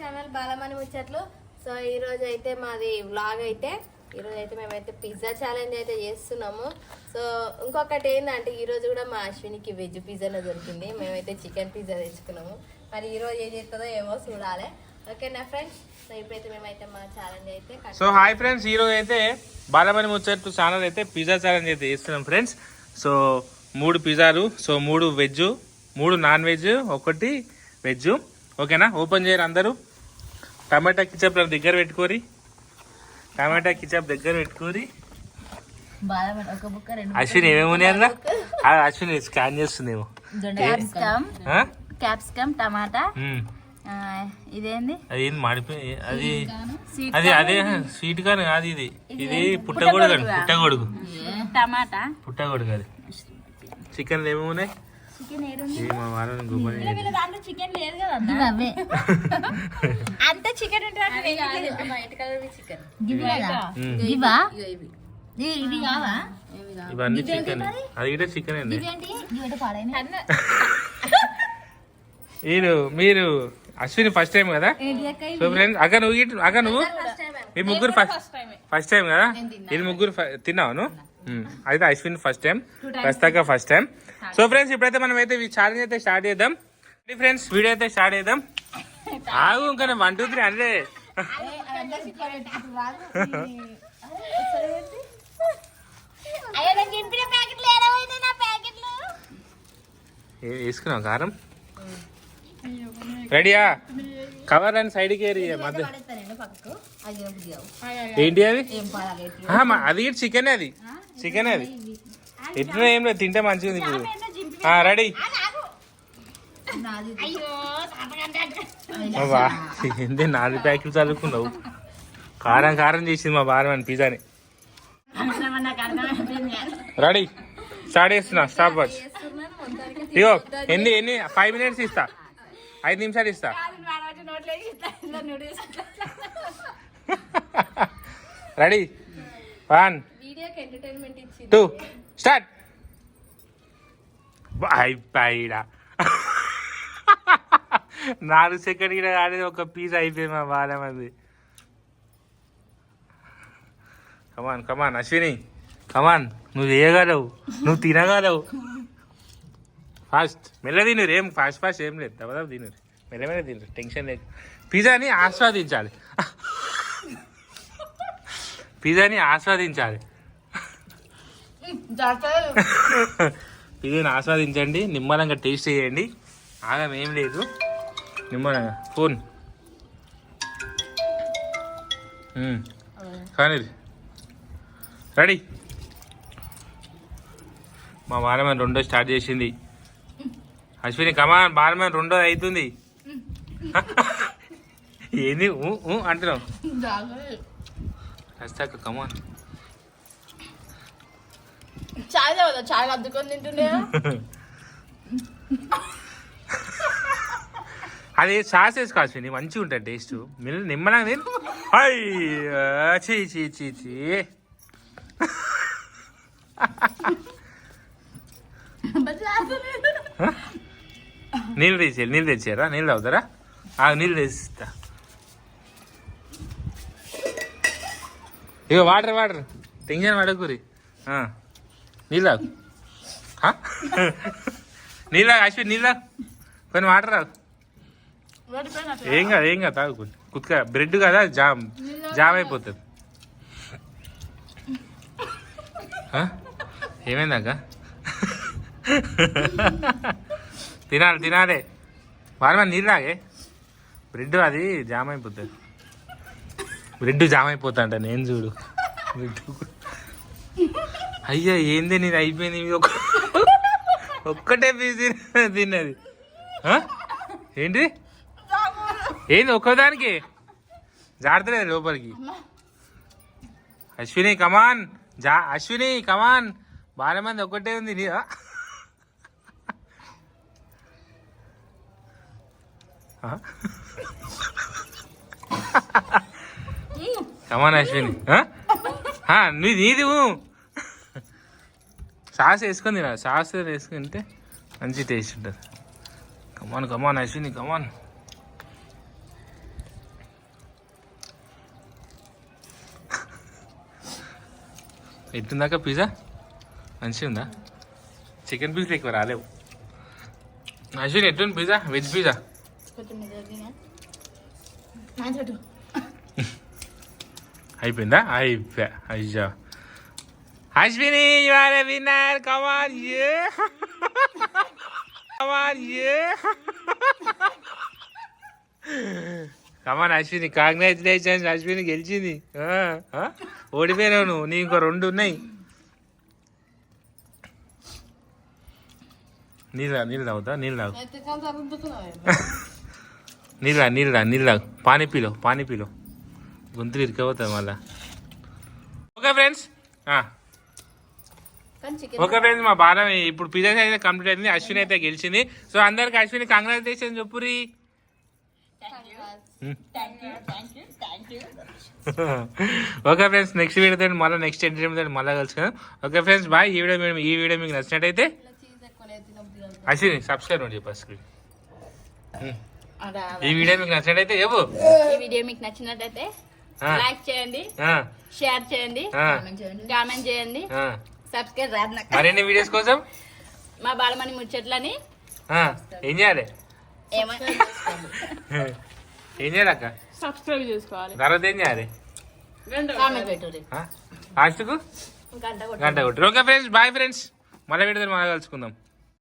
Channel Balamani ముచ్చట్లు. So ఈరోజు అయితే మాది వ్లాగ్ అయితే. ఈరోజు అయితే మేమైతే పిజ్జా ఛాలెంజ్ అయితే చేస్తున్నాము. సో ఇంకొకటి ఏంటంటే ఈరోజు కూడా మా అశ్వినికి వెజ్ పిజ్జానే దొరికింది. మేమైతే చికెన్ పిజ్జా తెచ్చుకున్నాము. మరి ఈరోజు ఏం చేస్తుందో ఏమో చూడాలి. ఓకేనా ఫ్రెండ్స్ సో ఇప్పుడైతే మేమైతే మా ఛాలెంజ్ అయితే సో హాయ్ ఫ్రెండ్స్ ఈరోజు అయితే బాలమణి ముచ్చట్లు ఛానల్ అయితే పిజ్జా ఛాలెంజ్ అయితే చేస్తున్నాం ఫ్రెండ్స్ సో మూడు పిజ్జాలు సో మూడు వెజ్ మూడు నాన్ వెజ్ ఒకటి వెజ్ ఓకేనా ఓపెన్ చేయరు అందరూ. టమాటా కిచప్ దగ్గర పెట్టుకోరి. టమాటా కిచప్ దగ్గర పెట్టుకోరి. అశ్విన్ ఏమేమి ఆ, అశ్విన్ స్కాన్ చేస్తుందేమో. క్యాప్సికమ్. టమాటా. ఇదేంది? అది మాడిపోయి అది అది అదే స్వీట్ కానీ కాదు ఇది. ఇది పుట్టగొడుగు అండి పుట్టగొడుగు. టమాటా. పుట్టగొడుగు అది. చికెన్ ఏమేమి ఉన్నాయి? చికెన్ లేదు కదా అంత ఇవన్నీ అది చికెన్ అండి. మీరు మీరు అశ్విని ఫస్ట్ టైం కదా? సో ఫ్రెండ్స్ అక్క నువ్వు ఇటు- అక్క నువ్వు? మీ ముగ్గురు ఫస్ట్ ఫస్ట్ టైం కదా? ఇది ముగ్గురు తిన్నావు. అయితే అశ్విన్ ఫస్ట్ టైం ప్రస్తాక ఫస్ట్ టైం సో ఫ్రెండ్స్ ఇప్పుడైతే మనం అయితే ఈ ఛాలెంజ్ అయితే స్టార్ట్ చేద్దాం. ఫ్రెండ్స్ వీడియో అయితే స్టార్ట్ చేద్దాం. ఆగు ఇంకా వన్ టూ త్రీ అంటే అయ్యో నాకు చెప్పిన ప్యాకెట్లు ఏడవైంది నా ప్యాకెట్లు ఏ- వేసుకున్నావు కారం రెడీయా కవర్ అని సైడ్కి ఏరి మధ్య అది కావు ఏంటి అది అది చికెన్ అది. చికెన్ అది. ఎట్లా ఏం లేదు తింటే మంచిగా ఉంది ఇప్పుడు రెడీ. నాది అయ్యో వా ఏంది నాలుగు ప్యాకెట్లు చదువుకున్నావు కారం కారం చేసింది మా భార్య అని పిజ్జాని. రెడీ. స్టార్ట్ చేస్తున్నా స్టాప్ వాచ్. ఇగో ఎన్ని ఎన్ని ఫైవ్ మినిట్స్ ఇస్తా. ఐదు నిమిషాలు ఇస్తా. రెడీ వన్ వీడియోకి ఎంటర్టైన్మెంట్ ఇచ్చింది. టూ. స్టార్ట్ అయిపోయిడా నాలుగు సెకండ్ కూడా కాలేదు ఒక పీస్ అయిపోయింది మా బాగా మంది. కమాన్ కమాన్ అశ్విని. కమాన్ నువ్వు చేయగలవు నువ్వు తినగలవు. ఫాస్ట్ మెల్ల తినరు ఏం ఫాస్ట్ ఫాస్ట్ ఏం లేదు. దబదబ తినరు మెల్ల మెల్ల తినరు టెన్షన్ లేదు. పిజ్జాని ఆస్వాదించాలి. పిజ్జాని ఆస్వాదించాలి. పిజ్జాని ఆస్వాదించండి నిమ్మలంగా టేస్ట్ చేయండి. ఆగం ఏం లేదు. నిమ్మలంగా. ఫోన్. కానీ రెడీ. మా బాలమని రెండో స్టార్ట్ చేసింది. అశ్విని కమాన్ బాలమని రెండో అవుతుంది. ఏంది అంటున్నావు? వస్తాక కమాన్ చాయ్ తాగుదా చాయ్ అద్దుకొని తింటుండే అది సాస్ వేసుకోవాల్సింది మంచిగా ఉంటుంది టేస్ట్ మీరు నిమ్మలంగా తిను అయ్యో, చీ చీ చీ చీ? నీళ్ళు తెచ్చారు నీళ్ళు తెచ్చారా నీళ్ళు తాగుతారా ఆ నీళ్ళు తెచ్చిస్తా ఇగో వాటర్ వాటర్ టెన్షన్ పడకూరి ఆ, నీళ్ళు తాగు హ? నీళ్ళు తాగు అశ్విన్ నీళ్ళు తాగు కొన్ని వాటర్ తాగు ఏం కాదు ఏం కాదు తాగు కొంచెం కుత్క బ్రెడ్ కదా జామ్. జామ్ అయిపోతుంది? ఏమైందాక తినాలి తినాలి. వారమా నీళ్ళు తాగే బ్రెడ్ అది జామ్ అయిపోతుంది. బ్రెడ్ జామ్ అయిపోతాంట నేను చూడు. బ్రెడ్ అయ్యా ఏంది నీది అయిపోయింది? ఒక ఒక్కటే పీస్ తిన- తిన్నది? ఏంటి? ఏంది ఒక్కదానికి? జాడతలేదు లోపలికి. అశ్విని కమాన్ జా అశ్విని కమాన్ బాగా మంది ఒక్కటే ఉంది నీ-? Come on Ashwini. నీది. సాస్ వేసుకొని తినాలి. సాస్ వేసుకుంటే మంచి టేస్ట్ ఉంటుంది. Come on come on Ashwini come on ఎట్టుందాక pizza మంచిగా ఉందా చికెన్ పీస్ ఎక్కువ రాలేవు. అశ్విని ఎట్టుంది పిజ్జా వెజ్ పిజ్జా అయిపోయిందా? అయిపోయా. అయ్యా. Ashwini you are a winner come on yay come on yay come on Ashwini congratulations Ashwini గెలిచింది? ఓడిపోయినావు నువ్వు. నీ ఇంకో రెండు ఉన్నాయి. నీళ్ళు నీళ్ళు తాగుతా? నీళ్ళు తాగు. నీళ్ళు నీళ్ళు నీళ్ళు తాగు పానీ పీలో పానీ పీలో గొంతులు ఇరికపోతుంది మళ్ళా. ఓకే ఫ్రెండ్స్ ఓకే ఫ్రెండ్స్ మా బాధ ఇప్పుడు పిజ్జా అయితే కంప్లీట్ అయింది అశ్విని అయితే గెలిచింది. సో అందరికి అశ్విని కంగ్రాచులేషన్ చెప్పురి. ఓకే ఫ్రెండ్స్ నెక్స్ట్ వీడియో మళ్ళీ నెక్స్ట్ ఎంటర్టైన్మెంట్ మళ్ళీ కలుసుకుందాం. ఓకే ఫ్రెండ్స్ బాయ్ ఈ వీడియో మీ- ఈ వీడియో మీకు నచ్చినట్టయితే. అశ్విని సబ్స్క్రైబ్ అని చెప్పి స్క్రీన్ ఈ వీడియో మీకు నచ్చినట్టయితే చెప్పు. ఈ వీడియో మీకు నచ్చినట్టయితే లైక్ చేయండి ఆ, షేర్ చేయండి ఆ, కామెంట్ చేయండి. ఆ. సబ్స్క్రైబ్ రాదు నాకు. మరిన్ని వీడియోస్ కోసం? మా బాలమణి ముచ్చట్లని. ఆ, ఏం చేయాలి? ఏం చేయాలి అక్క? సబ్స్క్రైబ్ చేసుకోవాలి. తర్వాత ఏం చేయాలి? లాస్ట్కు? కొట్టు. గంట కొట్టి. ఓకే ఫ్రెండ్స్ బాయ్ ఫ్రెండ్స్ మళ్ళీ వీడియో మళ్ళీ కలుసుకుందాం.